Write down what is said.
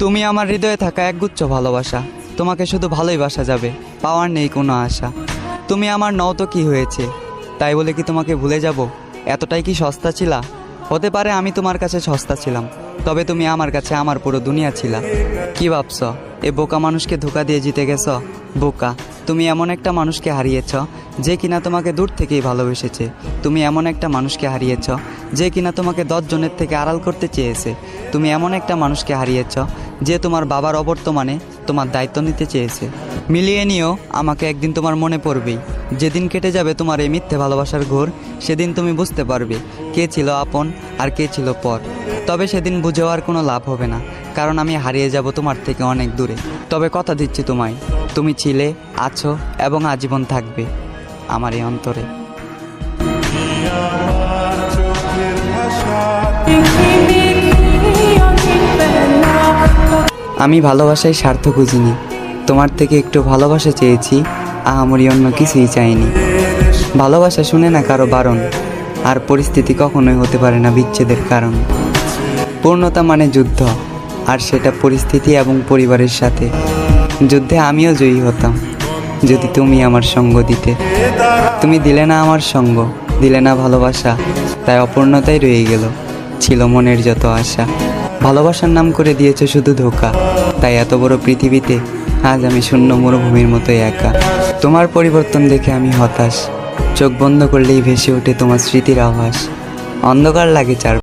তুমি আমার হৃদয়ে থাকা একগুচ্ছ ভালোবাসা। তোমাকে শুধু ভালোই বাসা যাবে, পাওয়ার নেই কোনো আশা। তুমি আমার নও তো কী হয়েছে? তাই বলে কি তোমাকে ভুলে যাব? এতটাই কি সস্তা ছিলা? হতে পারে আমি তোমার কাছে সস্তা ছিলাম, তবে তুমি আমার কাছে আমার পুরো দুনিয়া ছিলা। কি ভাবছ? এ বোকা মানুষকে ধোকা দিয়ে জিতে গেছ? বোকা। তুমি এমন একটা মানুষকে হারিয়েছ, যে কিনা তোমাকে দূর থেকেই ভালোবেসেছে। তুমি এমন একটা মানুষকে হারিয়েছ, যে কিনা তোমাকে দশজনের থেকে আড়াল করতে চেয়েছে। তুমি এমন একটা মানুষকে হারিয়েছ, যে তোমার বাবার অবর্তমানে তোমার দায়িত্ব নিতে চেয়েছে। মিলিয়ে নিও, আমাকে একদিন তোমার মনে পড়বেই। যেদিন কেটে যাবে তোমার এই মিথ্যে ভালোবাসার ঘোর, সেদিন তুমি বুঝতে পারবে কে ছিল আপন আর কে ছিল পর। তবে সেদিন বুঝেও আর কোনো লাভ হবে না। কারণ আমি হারিয়ে যাব তোমার থেকে অনেক দূরে। তবে কথা দিচ্ছি তোমায়, তুমি ছিলে, আছো এবং আজীবন থাকবে আমার এই অন্তরে। আমি ভালোবাসায় স্বার্থ খুঁজিনি। তোমার থেকে একটু ভালোবাসা চেয়েছি, আহামরি অন্য কিছুই চাইনি। ভালোবাসা শুনে না কারও বারণ, আর পরিস্থিতি কখনোই হতে পারে না বিচ্ছেদের কারণ। পূর্ণতা মানে যুদ্ধ। আর সেটা পরিস্থিতি এবং পরিবারের সাথে। যুদ্ধে আমিও জয়ী হতাম। যদি তুমি আমার সঙ্গ দিতে। তুমি দিলে না আমার সঙ্গ, দিলে না ভালোবাসা। তাই অপূর্ণতাই রয়ে গেল, ছিল মনের যত আশা। ভালোবাসার নাম করে দিয়েছে শুধু ধোকা। তাই এত বড় পৃথিবীতে আজ আমি শূন্য মরুভূমির মতোই একা। তোমার পরিবর্তন দেখে আমি হতাশ। চোখ বন্ধ করলেই ভেসে ওঠে তোমার স্মৃতির আভাস। অন্ধকার লাগে চার